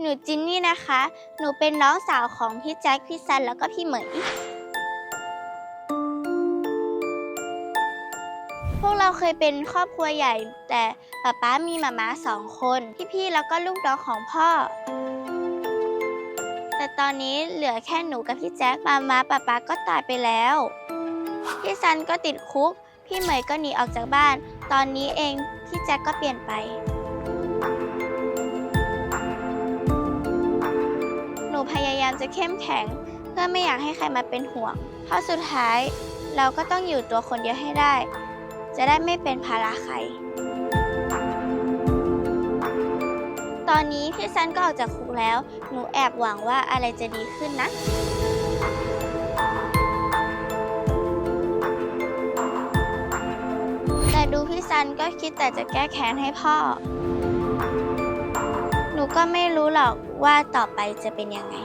หนูจินนี่นะคะ หนูเป็นน้องสาวของพี่แจ็ค พี่ซัน แล้วก็พี่เหมย พวกเราเคยเป็นครอบครัวใหญ่ แต่ป๊าป๊ามีหมาม้าสองคน พี่ๆ แล้วก็ลูกน้องของพ่อ แต่ตอนนี้เหลือแค่หนูกับพี่แจ็ค มาม้าป๊าป๊าก็ตายไปแล้ว พี่ซันก็ติดคุก พี่เหมยก็หนีออกจากบ้าน ตอนนี้เองพี่แจ็คก็เปลี่ยนไป พยายามจะเข้มแข็ง เพื่อไม่อยากให้ใครมาเป็นห่วง เพราะสุดท้ายเราก็ต้องอยู่ตัวคนเดียวให้ได้ จะได้ไม่เป็นภาระใคร ตอนนี้พี่ซันก็ออกจากคุกแล้ว หนูแอบหวังว่าอะไรจะดีขึ้นนะแต่ดูพี่ซันก็คิดแต่จะแก้แค้นให้พ่อ หนูก็ไม่รู้หรอก ว่าต่อไปจะเป็นยังไง